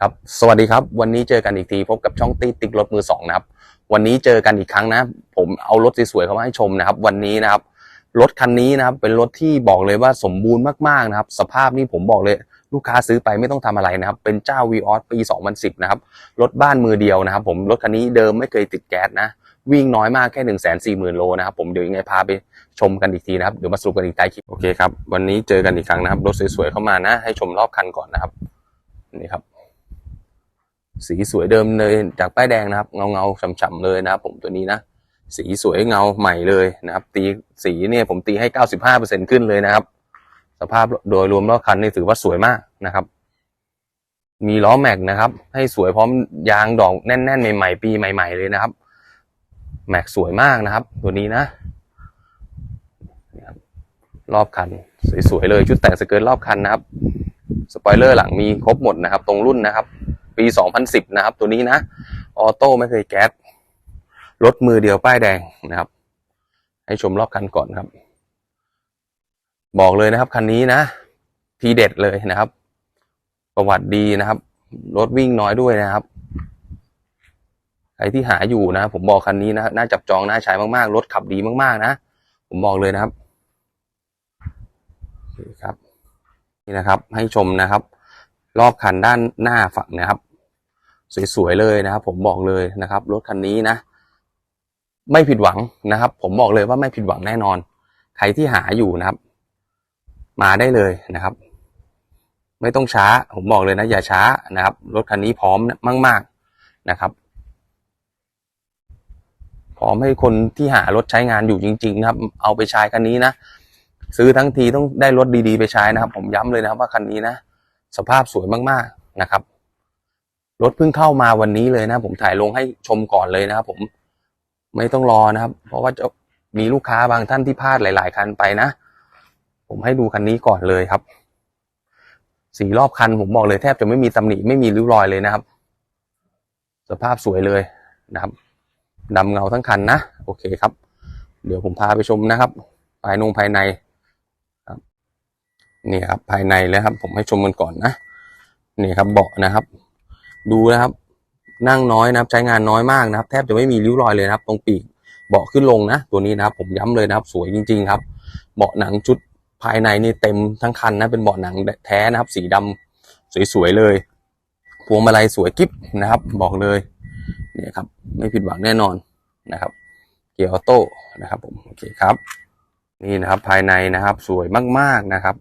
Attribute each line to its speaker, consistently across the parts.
Speaker 1: ครับสวัสดีครับ วันนี้เจอกันอีกทีพบกับช่องตีติ๊กรถมือสองนะครับ วันนี้เจอกันอีกครั้งนะ ผมเอารถสวยๆเข้ามาให้ชมนะครับ วันนี้นะครับรถคันนี้นะครับ เป็นรถที่บอกเลยว่าสมบูรณ์มากๆนะครับ สภาพนี่ผมบอกเลย ลูกค้าซื้อไปไม่ต้องทำอะไรนะครับ เป็นเจ้า v ีออสปี 2010 นะครับ รถบ้านมือเดียวนะครับ ผมรถคันนี้เดิมไม่เคยติดแก๊สนะวิ่งน้อยมากแค่1นึ่งแสนสี่หมื่นโลนะครับผมเดี๋ยวยังไงพาไปชมกันอีกทีนะครับเดี๋ยวมาสรุปกันอีกท้ายคลิปโอเคครับวันนี้เจอกันอีกครั้งนะครับรถสวยๆเข้ามานะให้ชมรอบคันก่อนนะครับนี่ครับ สีสวยเดิมเลยจากป้ายแดงนะครับ เงาเงาๆฉ่ำๆเลยนะครับ ผมตัวนี้นะสีสวยเงาใหม่เลยนะครับ ตีสีเนี่ยผมตีให้เก้าสิบห้าเปอร์เซ็นขึ้นเลยนะครับ สภาพโดยรวมรอบคันนี่ถือว่าสวยมากนะครับ มีล้อแม็กนะครับ ให้สวยพร้อมยางดอกแน่นๆ ใหม่ๆ ปีใหม่ ๆเลยนะครับ แม็กสวยมากนะครับ ตัวนี้นะรอบคัน สวยๆเลยชุดแต่งสเกิร์ตรอบคันนะครับ สปอยเลอร์หลังมีครบหมดนะครับ ตรงรุ่นนะครับ ปี 2010 นะครับ ตัวนี้นะ ออโต้ไม่เคยแก๊ส รถมือเดียวป้ายแดงนะครับ ให้ชมรอบคันก่อนครับ บอกเลยนะครับ คันนี้นะ ทีเด็ดเลยนะครับ ประวัติดีนะครับ รถวิ่งน้อยด้วยนะครับใครที่หาอยู่นะ ผมบอกคันนี้นะน่าจับจองน่าใช้มากๆ รถขับดีมากๆ นะ ผมบอกเลยนะครับนี่ครับ นี่นะครับให้ชมนะครับ รอบคันด้านหน้าฝั่งนะครับ สวยๆเลยนะครับ ผมบอกเลยนะครับ รถคันนี้นะ ไม่ผิดหวังนะครับ ผมบอกเลยว่าไม่ผิดหวังแน่นอน ใครที่หาอยู่นะครับ มาได้เลยนะครับ ไม่ต้องช้า ผมบอกเลยนะ อย่าช้านะครับ รถคันนี้พร้อมมาก ๆนะครับ พร้อมให้คนที่หารถใช้งานอยู่จริง ๆ นะครับ เอาไปใช้คันนี้นะซื้อทั้งทีต้องได้รถดีๆ ไปใช้นะครับ ผมย้ำเลยนะครับว่าคันนี้นะสภาพสวยมากๆนะครับ รถเพิ่งเข้ามาวันนี้เลยนะ ผมถ่ายลงให้ชมก่อนเลยนะครับผมไม่ต้องรอนะครับ เพราะว่าจะมีลูกค้าบางท่านที่พลาดหลาย ๆ คันไปนะ ผมให้ดูคันนี้ก่อนเลยครับ สีรอบคันผมบอกเลยแทบจะไม่มีตำหนิไม่มีริ้วรอยเลยนะครับ สภาพสวยเลยนะครับดำเงาทั้งคันนะ โอเคครับ เดี๋ยวผมพาไปชมนะครับ ภายนงภายในครับนี่ครับภายในแล้วครับ ผมให้ชมกันก่อนนะนี่ครับเบาะนะครับ ดูนะครับ นั่งน้อยนะครับ ใช้งานน้อยมากนะครับ แทบจะไม่มีริ้วรอยเลยนะครับ ตรงปีกเบาะขึ้นลงนะ ตัวนี้นะครับ ผมย้ำเลยนะครับ สวยจริง ๆ ครับ เบาะหนังชุดภายในนี่เต็มทั้งคันนะ เป็นเบาะหนังแท้นะครับ สีดำสวยๆเลย พวงมาลัยสวยกิ๊บนะครับ บอกเลยเนี่ยครับ ไม่ผิดหวังแน่นอนนะครับ เกียร์ออโต้นะครับผมโอเคครับ นี่นะครับภายในนะครับ สวยมากๆนะครับ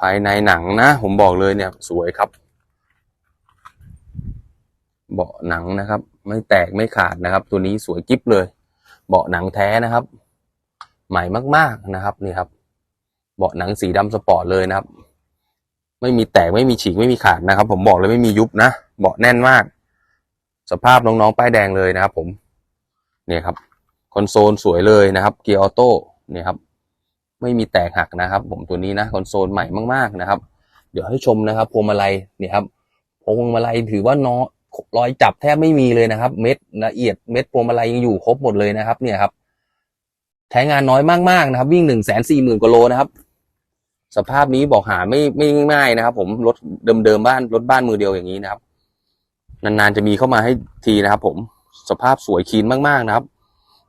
Speaker 1: ภายในหนังนะ ผมบอกเลยเนี่ย สวยครับ เบาะหนังนะครับ ไม่แตกไม่ขาดนะครับ ตัวนี้สวยกิ๊บเลย เบาะหนังแท้นะครับ ใหม่มากๆนะครับนี่ครับ เบาะหนังสีดำสปอร์ตเลยนะครับ ไม่มีแตกไม่มีฉีกไม่มีขาดนะครับ ผมบอกเลยไม่มียุบนะเบาะแน่นมาก สภาพน้องๆป้ายแดงเลยนะครับ ผมเนี่ยครับคอนโซลสวยเลยนะครับ เกียร์ออโต้เนี่ยครับ ไม่มีแตกหักนะครับ ผมตัวนี้นะคอนโซลใหม่มากๆนะครับ เดี๋ยวให้ชมนะครับพวงมาลัยเนี่ยครับพวงมาลัยถือว่าน้อย รอยจับแทบไม่มีเลยนะครับ เม็ดละเอียดเม็ดพวงมาลัยยังอยู่ครบหมดเลยนะครับ เนี่ยครับ ใช้งานน้อยมากๆนะครับ วิ่งหนึ่งแสนสี่หมื่นกว่าโลนะครับ สภาพนี้บอกหาไม่ไม่ง่ายนะครับ ผมรถเดิมๆบ้านรถบ้านมือเดียวอย่างนี้นะครับ นานๆจะมีเข้ามาให้ทีนะครับ ผมสภาพสวยคีนมากๆนะครับ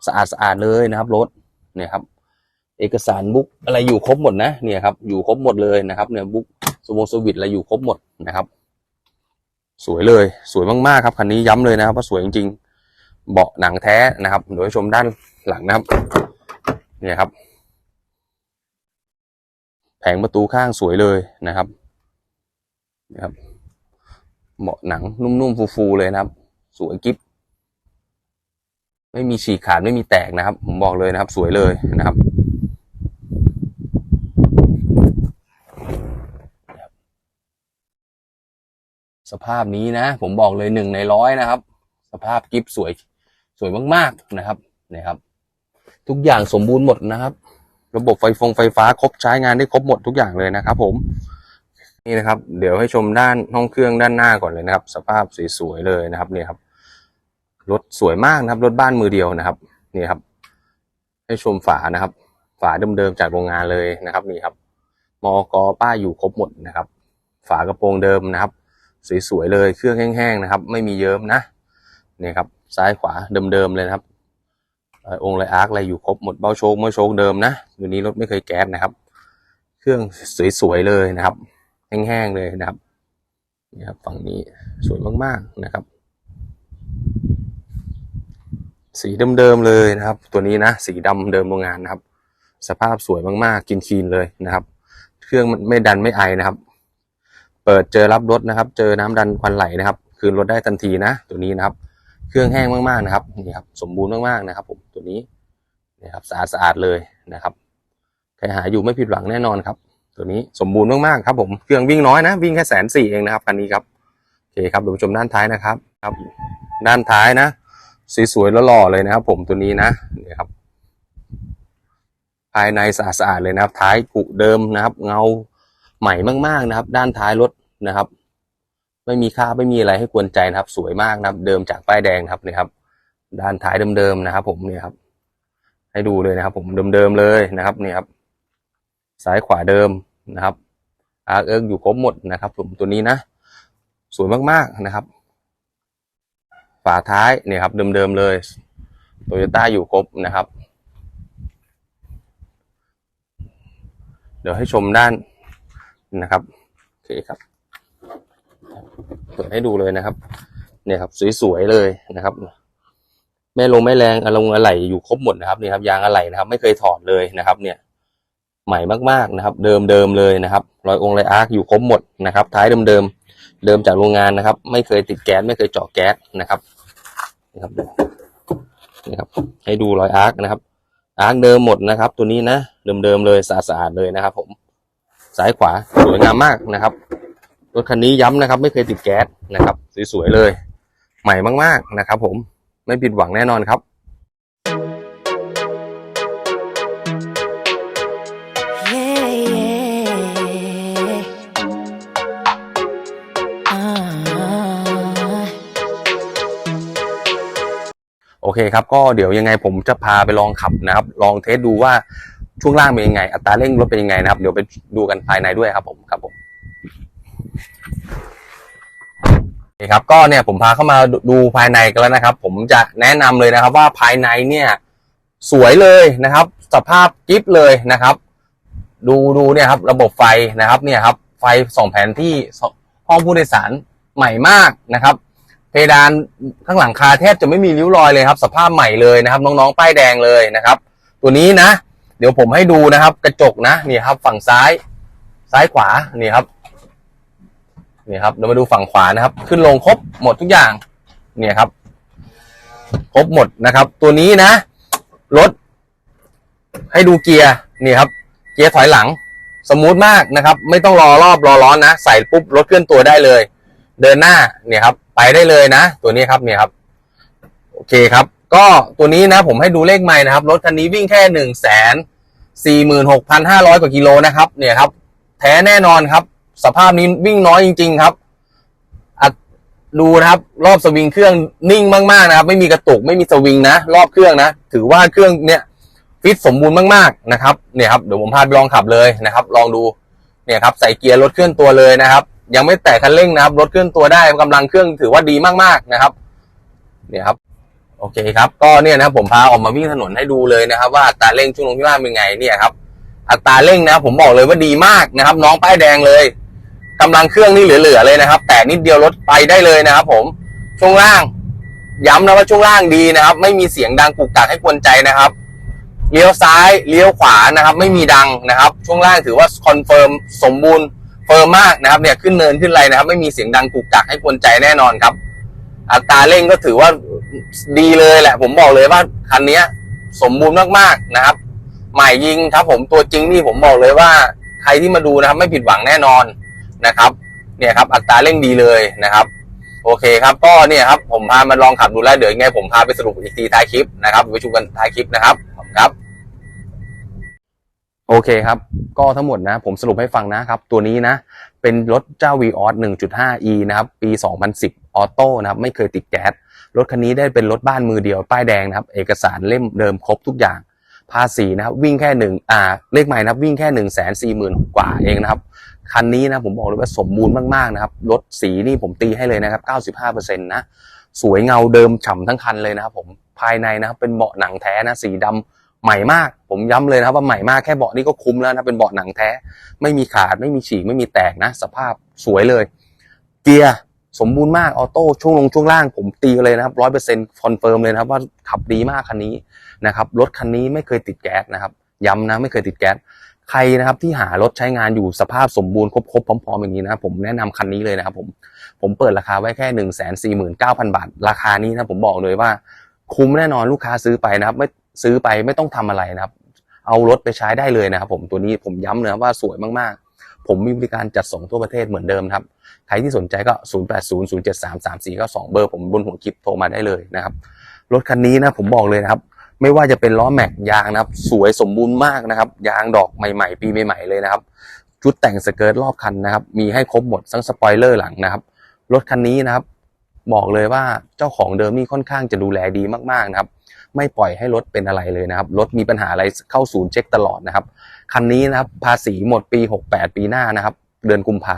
Speaker 1: สะอาดสะอาดเลยนะครับ รถเนี่ยครับ เอกสารบุ๊กอะไรอยู่ครบหมดนะ เนี่ยครับ อยู่ครบหมดเลยนะครับ เนี่ยบุ๊กสโมสวิตอะไรอยู่ครบหมดนะครับ สวยเลยสวยมากๆครับคันนี้ย้ำเลยนะครับว่าสวยจริงๆ เบาะหนังแท้นะครับเดี๋ยวให้ชมด้านหลังนะครับเนี่ยครับ แผงประตูข้างสวยเลยนะครับนะครับเบาะหนังนุ่มๆฟูๆเลยนะครับ สวยกิ๊บไม่มีฉีกขาดไม่มีแตกนะครับ ผมบอกเลยนะครับ สวยเลยนะครับ สภาพนี้นะ ผมบอกเลยหนึ่งในร้อยนะครับ สภาพกิฟสวยสวยมากๆนะครับนี่ครับ ทุกอย่างสมบูรณ์หมดนะครับ ระบบไฟฟงไฟฟ้าครบใช้งานได้ครบหมดทุกอย่างเลยนะครับ ผมนี่นะครับ เดี๋ยวให้ชมด้านห้องเครื่องด้านหน้าก่อนเลยนะครับ สภาพสวยๆเลยนะครับเนี่ยครับรถสวยมากนะครับรถบ้านมือเดียวนะครับนี่ครับ ให้ชมฝานะครับ ฝาเดิมๆจากโรงงานเลยนะครับนี่ครับมอกป้าอยู่ครบหมดนะครับ ฝากระโปรงเดิมนะครับ สวยๆเลยเครื่องแห้งๆนะครับ ไม่มีเยิ้มนะเนี่ยครับซ้ายขวาเดิมๆเลยนะครับองค์ไรอาร์คอะไรอยู่ครบหมดเบ้าโชคเบ้าโชคเดิมนะอยู่นี้รถไม่เคยแก๊สนะครับ เครื่องสวยๆเลยนะครับ แห้งๆเลยนะครับนี่ครับฝั่งนี้สวยมากๆนะครับ สีเดิมๆเลยนะครับ ตัวนี้นะสีดำเดิมโรงงานนะครับ สภาพสวยมากๆกินคีนเลยนะครับ เครื่องมันไม่ดันไม่ไอนะครับ เปิดเจอรับรถนะครับ เจอน้ำดันควันไหลนะครับ คืนรถได้ทันทีนะตัวนี้นะครับ เครื่องแห้งมากๆนะครับนี่ครับสมบูรณ์มากๆนะครับ ผมตัวนี้นี่ครับสะอาดสะอาดเลยนะครับใครหาอยู่ไม่ผิดหวังแน่นอนครับ ตัวนี้สมบูรณ์มากๆครับ ผมเครื่องวิ่งน้อยนะวิ่งแค่แสนสี่เองนะครับคันนี้ครับโอเคครับเดี๋ยวชมด้านท้ายนะครับครับ ด้านท้ายนะสวยๆแล้วหล่อเลยนะครับ ผมตัวนี้นะนี่ครับภายในสะอาดๆเลยนะครับ ท้ายกุเดิมนะครับ เงา ใหม่มากๆนะครับ ด้านท้ายรถนะครับ ไม่มีค่าไม่มีอะไรให้กวนใจนะครับ สวยมากนะครับ เดิมจากป้ายแดงครับนี่ครับ ด้านท้ายเดิมๆนะครับ ผมเนี่ยครับ ให้ดูเลยนะครับ ผมเดิมๆเลยนะครับนี่ครับซ้ายขวาเดิมนะครับอาร์เอิร์กอยู่ครบหมดนะครับ ผมตัวนี้นะ สวยมากๆนะครับ ฝาท้ายเนี่ยครับเดิมๆเลยโตโยต้าอยู่ครบนะครับ เดี๋ยวให้ชมด้าน นะครับโอเคครับ เปิดให้ดูเลยนะครับ เนี่ยครับสวยๆเลยนะครับ แม่ลงแม่แรงอารมณ์อะไหล่อยู่ครบหมดนะครับนี่ครับยางอะไหล่นะครับ ไม่เคยถอดเลยนะครับ เนี่ย ใหม่มากๆนะครับ เดิมเดิมๆเลยนะครับรอยองค์รอยอาร์คอยู่ครบหมดนะครับ ท้ายเดิมเดิมๆเดิมจากโรงงานนะครับ ไม่เคยติดแก๊สไม่เคยเจาะแก๊สนะครับนี่ครับนี่ครับ ให้ดูรอยอาร์คนะครับ อาร์คเดิมหมดนะครับ ตัวนี้นะเดิมๆเลยสะอาดๆเลยนะครับ ผม ซ้ายขวาสวยงามมากนะครับรถคันนี้ย้ำนะครับ ไม่เคยติดแก๊สนะครับ สวยๆเลย ใหม่มากๆนะครับ ผมไม่ผิดหวังแน่นอนครับ
Speaker 2: Yeah, yeah. Ah.
Speaker 1: โอเคครับ ก็เดี๋ยวยังไงผมจะพาไปลองขับนะครับ ลองเทสดูว่า ช่วงล่างเป็นยังไง อัตราเร่งรถเป็นยังไงนะครับ เดี๋ยวไปดูกันภายในด้วยครับ ผมครับผมโอเครับก็เนี่ยผมพาเข้ามาดูภายในกันแล้วนะครับ ผมจะแนะนำเลยนะครับว่าภายในเนี่ย สวยเลยนะครับ สภาพกิฟเลยนะครับ ดูดูเนี่ยครับ ระบบไฟนะครับ เนี่ยครับ ไฟสองแผนที่ห้องผู้โดยสารใหม่มากนะครับ เพดานข้างหลังคาแทบจะไม่มีริ้วรอยเลยครับ สภาพใหม่เลยนะครับ น้องๆป้ายแดงเลยนะครับ ตัวนี้นะ เดี๋ยวผมให้ดูนะครับ กระจกนะนี่ครับ ฝั่งซ้าย ซ้ายขวานี่ครับนี่ครับเรามาดูฝั่งขวานะครับ ขึ้นลงครบหมดทุกอย่างเนี่ยครับ ครบหมดนะครับ ตัวนี้นะรถให้ดูเกียร์นี่ครับ เกียร์ถอยหลัง สมูทมากนะครับ ไม่ต้องรอรอบรอร้อนนะ ใส่ปุ๊บรถเคลื่อนตัวได้เลย เดินหน้าเนี่ยครับ ไปได้เลยนะ ตัวนี้ครับเนี่ยครับ โอเคครับ ก็ตัวนี้นะผมให้ดูเลขใหม่นะครับ รถคันนี้วิ่งแค่หนึ่งแสนสี่หมื่นหกพันห้าร้อยกว่ากิโลนะครับ เนี่ยครับ แท้แน่นอนครับ สภาพนี้วิ่งน้อยจริง ๆครับดูนะครับ รอบสวิงเครื่องนิ่งมากๆนะครับ ไม่มีกระตุกไม่มีสวิงนะ รอบเครื่องนะ ถือว่าเครื่องเนี่ยฟิตสมบูรณ์มากๆนะครับเนี่ยครับเดี๋ยวผมพาไปลองขับเลยนะครับ ลองดูเนี่ยครับใส่เกียร์รถเคลื่อนตัวเลยนะครับ ยังไม่แตะคันเร่งนะครับรถเคลื่อนตัวได้กำลังเครื่องถือว่าดีมากๆนะครับ เนี่ยครับ โอเคครับ ก็เนี่ยนะครับผมพาออกมาวิ่งถนนให้ดูเลยนะครับ ว่าอัตราเร่งช่วงลงที่ว่างเป็นไงเนี่ยครับ อัตราเร่งนะครับผมบอกเลยว่าดีมากนะครับ น้องป้ายแดงเลยกำลังเครื่องนี่เหลือๆเลยนะครับ แต่นิดเดียวรถไปได้เลยนะครับ ผมช่วงล่าง ย้ำนะว่าช่วงล่างดีนะครับ ไม่มีเสียงดังกุกกักให้กวนใจนะครับเลี้ยวซ้ายเลี้ยวขวานะครับ ไม่มีดังนะครับ ช่วงล่างถือว่าคอนเฟิร์มสมบูรณ์เฟิร์มมากนะครับเนี่ยขึ้นเนินขึ้นไรนะครับ ไม่มีเสียงดังกุกกักให้กวนใจแน่นอนครับ อัตราเร่งก็ถือว่าดีเลยแหละ ผมบอกเลยว่าคันนี้สมบูรณ์มากๆนะครับ ใหม่ยิงครับผมตัวจริงนี่ผมบอกเลยว่าใครที่มาดูนะครับ ไม่ผิดหวังแน่นอนนะครับ เนี่ยครับ อัตราเร่งดีเลยนะครับ โอเคครับ ก็เนี่ยครับ ผมพามาลองขับดูแล้วเดี๋ยวยังไงผมพาไปสรุปอีกทีท้ายคลิปนะครับไว้ชมกันท้ายคลิปนะครับครับ โอเคครับ ก็ทั้งหมดนะ ผมสรุปให้ฟังนะครับ ตัวนี้นะ เป็นรถเจ้า v ีออส 1.5e นะครับ ปี 2010 ออโต้นะครับ ไม่เคยติดแก๊ส รถคันนี้ได้เป็นรถบ้านมือเดียว ป้ายแดงนะครับ เอกสารเล่มเดิมครบทุกอย่าง ภาษีนะครับ วิ่งแค่หนึ่งอ่า เลขใหม่นะครับ วิ่งแค่หนึ่งแสนสี่หมื่นกว่าเองนะครับ คันนี้นะผมบอกเลยว่าสมบูรณ์มากๆนะครับ รถสีนี่ผมตีให้เลยนะครับ 95%นะ สวยเงาเดิมฉ่ำทั้งคันเลยนะครับผม ภายในนะครับเป็นเบาะหนังแท้นะ สีดำ ใหม่มาก ผมย้ำเลยนะครับว่าใหม่มากแค่เบาะนี่ก็คุ้มแล้วนะเป็นเบาะหนังแท้ ไม่มีขาดไม่มีฉีกไม่มีแตกนะ สภาพสวยเลย เกียร์สมบูรณ์มากออโต้ช่วงลงช่วงล่างผมตีเลยนะครับร้อยเปอร์เซ็นต์คอนเฟิร์มเลยนะครับว่าขับดีมากคันนี้นะครับรถคันนี้ไม่เคยติดแก๊สนะครับย้ำนะไม่เคยติดแก๊สใครนะครับที่หารถใช้งานอยู่สภาพสมบูรณ์ครบๆพร้อมๆอย่างนี้นะผมแนะนำคันนี้เลยนะครับผมผมเปิดราคาไว้แค่หนึ่งแสนสี่หมื่นเก้าพันบาท ราคานี้นะผมบอกเลยว่าคุ้มแน่นอนลูกค้าซื้อไปนะครับไม่ ซื้อไปไม่ต้องทำอะไรนะครับ เอารถไปใช้ได้เลยนะครับ ผมตัวนี้ผมย้ำนะครับว่าสวยมากๆ ผมมีบริการจัดส่งทั่วประเทศเหมือนเดิมครับ ใครที่สนใจก็ 0 8 0 0 7 3 3 4 9 2 เบอร์ผมบนหัวคลิปโทรมาได้เลยนะครับ รถคันนี้นะผมบอกเลยนะครับ ไม่ว่าจะเป็นล้อแม็กยางนะครับ สวยสมบูรณ์มากนะครับ ยางดอกใหม่ ๆ ปีใหม่ๆเลยนะครับ ชุดแต่งสเกิร์ตรอบคันนะครับ มีให้ครบหมดทั้งสปอยเลอร์หลังนะครับ รถคันนี้นะครับ บอกเลยว่าเจ้าของเดิมนี่ค่อนข้างจะดูแลดีมากๆนะครับ ไม่ปล่อยให้รถเป็นอะไรเลยนะครับ รถมีปัญหาอะไรเข้าศูนย์เช็คตลอดนะครับ คันนี้นะครับภาษีหมดปี 68 ปีหน้านะครับ เดือนกุมภา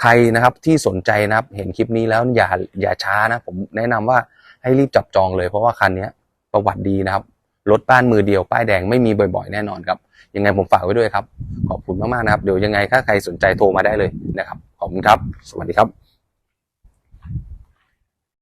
Speaker 1: ใครนะครับที่สนใจนะครับ เห็นคลิปนี้แล้วอย่าอย่าช้านะ ผมแนะนำว่าให้รีบจับจองเลย เพราะว่าคันนี้ประวัติดีนะครับ รถบ้านมือเดียวป้ายแดงไม่มีบ่อยๆ แน่นอนครับ ยังไงผมฝากไว้ด้วยครับ ขอบคุณมากๆนะครับ เดี๋ยวยังไงถ้าใครสนใจโทรมาได้เลยนะครับ ขอบคุณครับ สวัสดีครับ